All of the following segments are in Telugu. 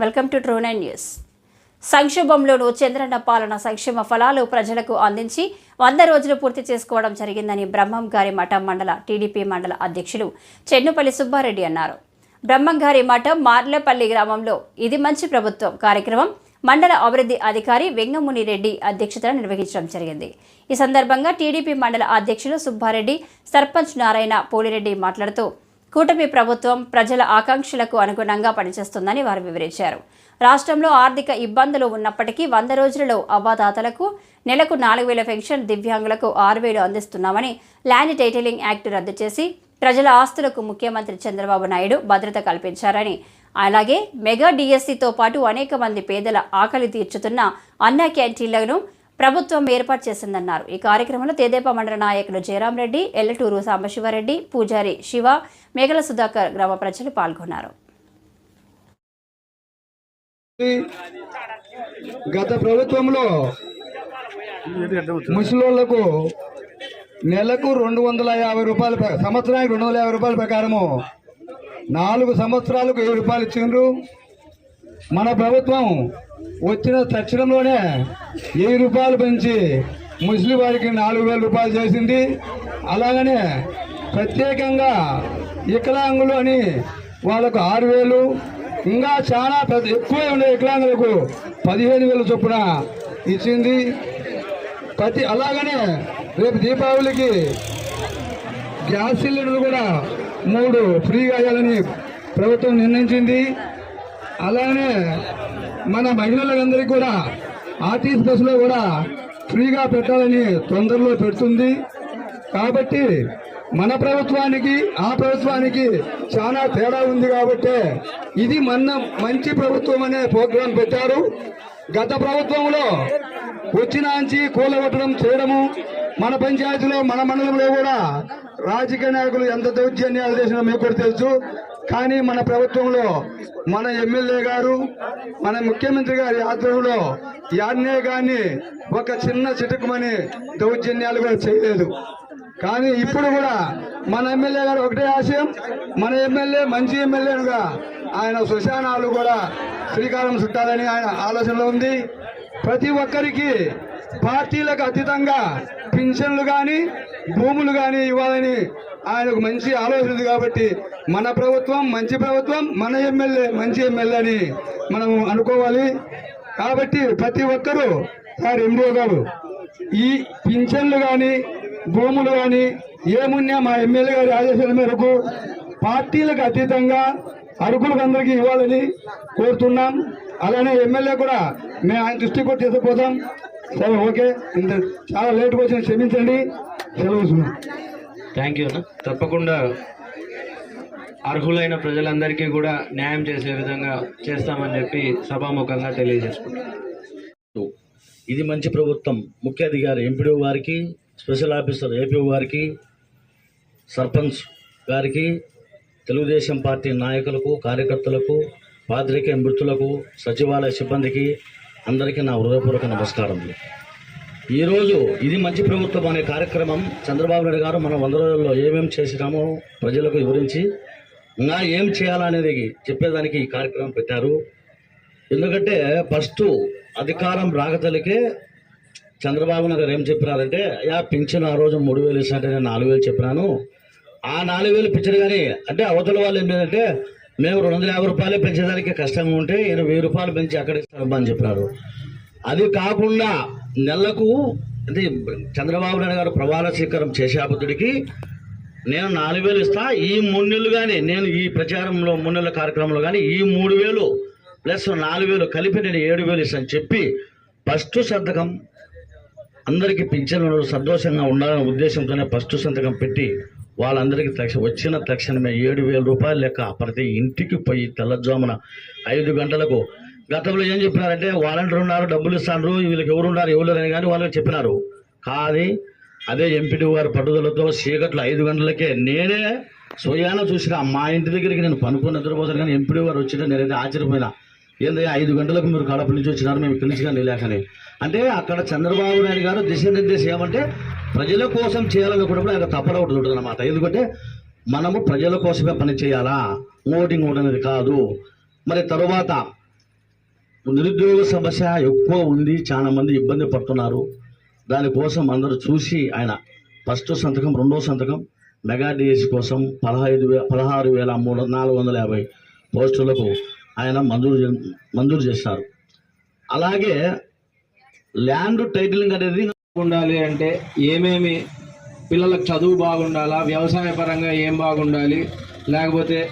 Welcome to true nine news. సంక్షోభంలోనూ Chandranna పాలన సంక్షేమ ఫలాలు ప్రజలకు అందించి వంద రోజులు పూర్తి చేసుకోవడం జరిగిందని బ్రహ్మం గారి మఠం మండల టీడీపీ మండల అధ్యక్షులు చెన్నుపల్లి సుబ్బారెడ్డి అన్నారు. బ్రహ్మం గారి మఠం మార్లపల్లి గ్రామంలో ఇది మంచి ప్రభుత్వం కార్యక్రమం. మండల అభివృద్ధి అధికారి వెంగముని రెడ్డి అధ్యక్షతన నిర్వహించడం జరిగింది. ఈ సందర్భంగా టీడీపీ మండల అధ్యక్షులు సుబ్బారెడ్డి సర్పంచ్ నారాయణ పోలిరెడ్డి మాట్లాడుతూ కూటమి ప్రభుత్వం ప్రజల ఆకాంక్షలకు అనుగుణంగా పనిచేస్తుందని వారు వివరించారు. రాష్ట్రంలో ఆర్థిక ఇబ్బందులు ఉన్నప్పటికీ వంద రోజులలో అవ్వాదాతలకు నెలకు నాలుగు వేల పెన్షన్ దివ్యాంగులకు ఆరు వేలు అందిస్తున్నామని ల్యాండ్ టైటిలింగ్ యాక్ట్ రద్దు చేసి ప్రజల ఆస్తులకు ముఖ్యమంత్రి చంద్రబాబు నాయుడు భద్రత కల్పించారని. అలాగే మెగా డిఎస్సితో పాటు అనేక మంది పేదల ఆకలి తీర్చుతున్న అన్న క్యాంటీన్లను ప్రభుత్వం ఏర్పాటు చేసిందన్నారు. ఈ కార్యక్రమంలో తేదేపా మండల నాయకులు జయరాం రెడ్డి ఎల్లటూరు సాంబశివారెడ్డి పూజారి శివ మేఘల సుధాకర్ గ్రామ ప్రజలు పాల్గొన్నారు. గత ప్రభుత్వంలో ముసలోళ్ళకు నెలకు రెండు వందల యాభై రూపాయలు సంవత్సరానికి రెండు వందల యాభై రూపాయల ప్రకారము నాలుగు సంవత్సరాలకు వెయ్యి రూపాయలు ఇచ్చిండ్రు. మన ప్రభుత్వం వచ్చిన తక్షణంలోనే వెయ్యి రూపాయలు పెంచి ముస్లిం వారికి నాలుగు వేల రూపాయలు చేసింది. అలాగనే ప్రత్యేకంగా వికలాంగులు అని వాళ్ళకు ఆరు వేలు ఇంకా చాలా పెద్ద ఎక్కువ ఉండే వికలాంగులకు పదిహేను వేల చొప్పున ఇచ్చింది. ప్రతి అలాగనే రేపు దీపావళికి గ్యాస్ సిలిండర్లు కూడా మూడు ఫ్రీగా ఇవ్వాలని ప్రభుత్వం నిర్ణయించింది. అలానే మన మహిళలందరికీ కూడా ఆర్టీసీ బస్సులో కూడా ఫ్రీగా పెట్టాలని తొందరలో పెడుతుంది. కాబట్టి మన ప్రభుత్వానికి ఆ ప్రభుత్వానికి చాలా తేడా ఉంది కాబట్టి ఇది మన మంచి ప్రభుత్వం అనే ప్రోగ్రాం పెట్టారు. గత ప్రభుత్వంలో వచ్చినాంచి కూలగొట్టడం చేయడము మన పంచాయతీలో మన మండలంలో కూడా రాజకీయ నాయకులు ఎంత దౌర్జన్యాలు చేసినా మీకు కూడా తెలుసు. కానీ మన ప్రభుత్వంలో మన ఎమ్మెల్యే గారు మన ముఖ్యమంత్రి గారి ఆధ్వర్యంలో యాన్నే కానీ ఒక చిన్న చిటుకుమని దౌర్జన్యాలు కూడా చేయలేదు. కానీ ఇప్పుడు కూడా మన ఎమ్మెల్యే గారు ఒకటే ఆశయం మన ఎమ్మెల్యే మంచి ఎమ్మెల్యేనుగా ఆయన శ్మశానాలు కూడా శ్రీకారం చుట్టాలని ఆయన ఆలోచనలో ఉంది. ప్రతి ఒక్కరికి పార్టీలకు అతీతంగా పింఛన్లు కానీ భూములు కానీ ఇవ్వాలని ఆయనకు మంచి ఆలోచన ఉంది కాబట్టి మన ప్రభుత్వం మంచి ప్రభుత్వం మన ఎమ్మెల్యే మంచి ఎమ్మెల్యే అని మనం అనుకోవాలి. కాబట్టి ప్రతి ఒక్కరూ సార్ ఎండిఓ గారు ఈ పింఛన్లు కానీ భూములు కానీ ఏమున్నా మా ఎమ్మెల్యే గారి ఆదేశాల మేరకు పార్టీలకు అతీతంగా అర్హులకు అందరికీ ఇవ్వాలని కోరుతున్నాం. అలానే ఎమ్మెల్యే కూడా మేము ఆయన దృష్టి కూడా తీసుకుపోతాం. సరే ఓకే. ఇంత చాలా లేట్గా వచ్చిన క్షమించండి. సెలవు థ్యాంక్ యూ అన్న. తప్పకుండా అర్హులైన ప్రజలందరికీ కూడా న్యాయం చేసే విధంగా చేస్తామని చెప్పి సభాముఖంగా తెలియజేసుకుంటాం ఇది మంచి ప్రభుత్వం. ముఖ్య అధికారి ఎంపీడీ వారికి స్పెషల్ ఆఫీసర్ ఏపీ వారికి సర్పంచ్ గారికి తెలుగుదేశం పార్టీ నాయకులకు కార్యకర్తలకు పాత్రికేయ మృతులకు సచివాలయ సిబ్బందికి అందరికీ నా హృదయపూర్వక నమస్కారం ఈరోజు ఇది మంచి ప్రభుత్వం అనే కార్యక్రమం చంద్రబాబు నాయుడు గారు మనం వంద రోజుల్లో ఏమేమి చేసినామో ప్రజలకు వివరించి ఇంకా ఏం చేయాలనేది చెప్పేదానికి ఈ కార్యక్రమం పెట్టారు. ఎందుకంటే ఫస్ట్ అధికారం రాకతలికే చంద్రబాబు నాయుడు ఏం చెప్పినారంటే యా పింఛన్ ఆ రోజు మూడు వేలు ఇస్తాంటే నేను నాలుగు వేలు చెప్పినాను. ఆ నాలుగు వేలు పింఛను కానీ అంటే అవతల వాళ్ళు ఏంటంటే మేము రెండు వందల యాభై రూపాయలు పెంచేదానికి కష్టంగా ఉంటే నేను వెయ్యి రూపాయలు పెంచి అక్కడ ఇస్తాను అని చెప్పినారు. అది కాకుండా నెలకు అంటే చంద్రబాబు నాయుడు గారు ప్రమాణ స్వీకారం చేసేపటికి నేను నాలుగు వేలు ఇస్తా. ఈ మూడు నెలలు కానీ నేను ఈ ప్రచారంలో మూడు నెలల కార్యక్రమంలో కానీ ఈ మూడు వేలు ప్లస్ నాలుగు వేలు కలిపి నేను ఏడు వేలు ఇస్తాను చెప్పి ఫస్ట్ సంతకం అందరికీ పింఛన్లు సంతోషంగా ఉండాలనే ఉద్దేశంతోనే ఫస్ట్ సంతకం పెట్టి వాళ్ళందరికీ తక్ష వచ్చిన తక్షణమే ఏడు వేల రూపాయలు లెక్క ప్రతి ఇంటికి పోయి తెల్లజామున ఐదు గంటలకు గతంలో ఏం చెప్పినారంటే వాలంటీర్ ఉన్నారు డబ్బులు ఇస్తాను వీళ్ళకి ఎవరున్నారు ఎవరు లేరని కానీ వాళ్ళకి చెప్పినారు. కానీ అదే ఎంపీడీ గారి పట్టుదలతో చీకట్లు ఐదు గంటలకే నేనే స్వయాన చూసిన మా ఇంటి దగ్గరికి నేను పనుకొని నిద్రపోతాను కానీ ఎంపీడీ గారు వచ్చిన నేనైతే ఆశ్చర్యపోయినా. ఏంది ఐదు గంటలకు మీరు కడప నుంచి వచ్చినారు మేము ఇక్కడి నుంచి కానీ లేకని అంటే అక్కడ చంద్రబాబు నాయుడు గారు దిశానిర్దేశం ఏమంటే ప్రజల కోసం చేయాలనుకున్నప్పుడు ఆయన తప్పడ ఒకటి ఉంటుంది అనమాట ఎందుకంటే మనము ప్రజల కోసమే పని చేయాలా? ఓటింగ్ ఓట్ అనేది కాదు. మరి తరువాత నిరుద్యోగ సమస్య ఎక్కువ ఉంది చాలా మంది ఇబ్బంది పడుతున్నారు. దానికోసం అందరూ చూసి ఆయన ఫస్ట్ సంతకం రెండో సంతకం మెగా డిఎస్సి కోసం పదహైదు వే పదహారు వేల మూడు నాలుగు వందల యాభై పోస్టులకు ఆయన మంజూరు చే- మంజూరు చేశారు. అలాగే ల్యాండ్ టైటిలింగ్ అనేది ఉండాలి అంటే ఏమేమి పిల్లలకు చదువు బాగుండాలా వ్యవసాయ పరంగా ఏం బాగుండాలి లేకపోతే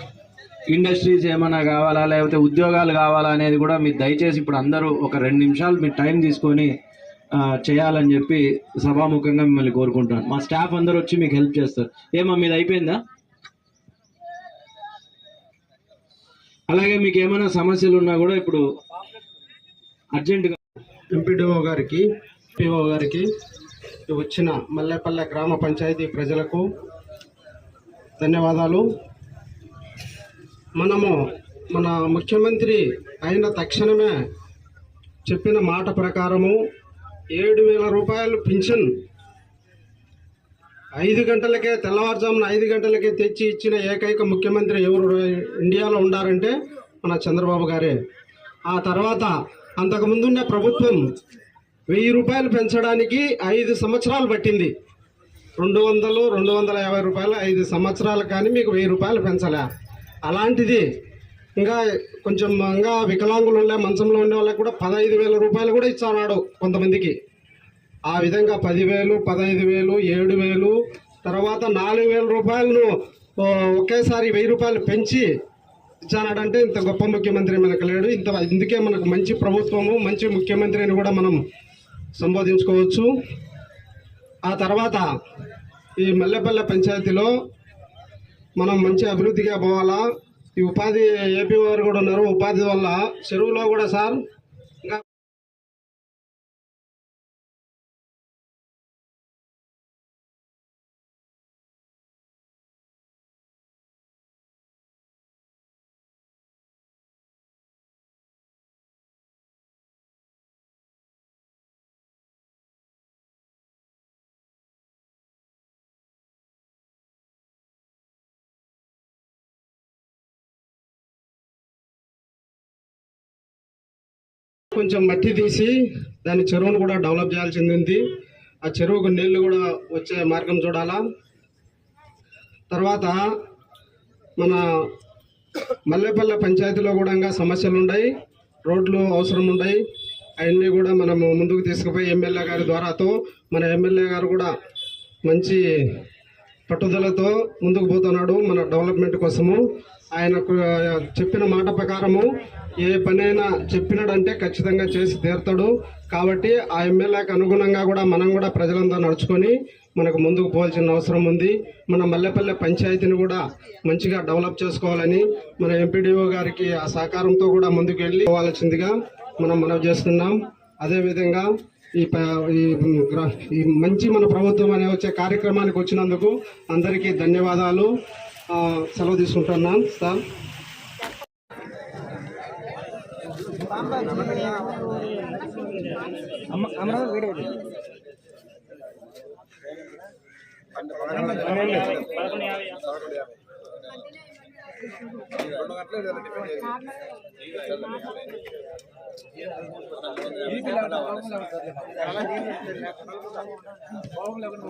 ఇండస్ట్రీస్ ఏమైనా కావాలా లేకపోతే ఉద్యోగాలు కావాలా అనేది కూడా మీరు దయచేసి ఇప్పుడు అందరూ ఒక రెండు నిమిషాలు మీరు టైం తీసుకొని చేయాలని చెప్పి సభాముఖంగా మిమ్మల్ని కోరుకుంటున్నాను. మా స్టాఫ్ అందరూ వచ్చి మీకు హెల్ప్ చేస్తారు. ఏమా మీది అయిపోయిందా? అలాగే మీకు ఏమైనా సమస్యలు ఉన్నా కూడా ఇప్పుడు అర్జెంటుగా ఎంపీడీఓ గారికి పిఓ గారికి వచ్చిన మల్లెపల్లె గ్రామ పంచాయతీ ప్రజలకు ధన్యవాదాలు. మనము మన ముఖ్యమంత్రి అయిన తక్షణమే చెప్పిన మాట ప్రకారము ఏడు వేల రూపాయలు పింఛన్ ఐదు గంటలకే తెల్లవారుజామున ఐదు గంటలకే తెచ్చి ఇచ్చిన ఏకైక ముఖ్యమంత్రి ఎవరు ఇండియాలో ఉండారంటే మన చంద్రబాబు గారే. ఆ తర్వాత అంతకుముందున్న ప్రభుత్వం వెయ్యి రూపాయలు పెంచడానికి ఐదు సంవత్సరాలు పట్టింది. రెండు వందలు రెండు వందల యాభై రూపాయలు ఐదు సంవత్సరాలు కానీ మీకు వెయ్యి రూపాయలు పెంచలే. అలాంటిది ఇంకా కొంచెం ఇంకా వికలాంగులు ఉండే మంచంలో ఉండే వాళ్ళకి కూడా పదహైదు వేల రూపాయలు కూడా ఇచ్చాడు కొంతమందికి. ఆ విధంగా పదివేలు పదహైదు వేలు ఏడు వేలు తర్వాత నాలుగు వేల రూపాయలను ఒకేసారి వెయ్యి రూపాయలు పెంచి ఇచ్చానాడంటే ఇంత గొప్ప ముఖ్యమంత్రి మనకు లేడు. ఇంత ఇందుకే మనకు మంచి ప్రభుత్వము మంచి ముఖ్యమంత్రి అని కూడా మనం సంబోధించుకోవచ్చు. ఆ తర్వాత ఈ మల్లెపల్లె పంచాయతీలో మనం మంచి అభివృద్ధిగా పోవాలా? ఈ ఉపాధి ఏపీ వారు కూడా ఉన్నారు. ఉపాధి వల్ల చెరువులో కూడా సార్ కొంచెం మట్టి తీసి దాని చెరువును కూడా డెవలప్ చేయాల్సింది ఉంది. ఆ చెరువుకు నీళ్ళు కూడా వచ్చే మార్గం చూడాలా. తర్వాత మన మల్లెపల్లె పంచాయతీలో కూడా ఇంకా సమస్యలు ఉన్నాయి. రోడ్లు అవసరం ఉన్నాయి. అవన్నీ కూడా మనము ముందుకు తీసుకుపోయి ఎమ్మెల్యే గారి ద్వారాతో మన ఎమ్మెల్యే గారు కూడా మంచి పట్టుదలతో ముందుకు పోతున్నాడు మన డెవలప్మెంట్ కోసము. ఆయనకు చెప్పిన మాట ప్రకారము ఏ పనైనా చెప్పినాడంటే ఖచ్చితంగా చేసి తీరుతాడు. కాబట్టి ఆ ఎమ్మెల్యేకి అనుగుణంగా కూడా మనం కూడా ప్రజలంతా నడుచుకొని మనకు ముందుకు పోవాల్సిన అవసరం ఉంది. మన మల్లెపల్లె పంచాయతీని కూడా మంచిగా డెవలప్ చేసుకోవాలని మన ఎంపీడీఓ గారికి ఆ సహకారంతో కూడా ముందుకు వెళ్ళి పోవాల్సిందిగా మనం మనవి చేస్తున్నాం. అదేవిధంగా ఈ ప- ఈ ఈ మంచి మన ప్రభుత్వం అనే వచ్చే కార్యక్రమానికి వచ్చినందుకు అందరికీ ధన్యవాదాలు. సెలవు తీసుకుంటున్నాను సార్. రెండు గంటలు బాగులేకుండా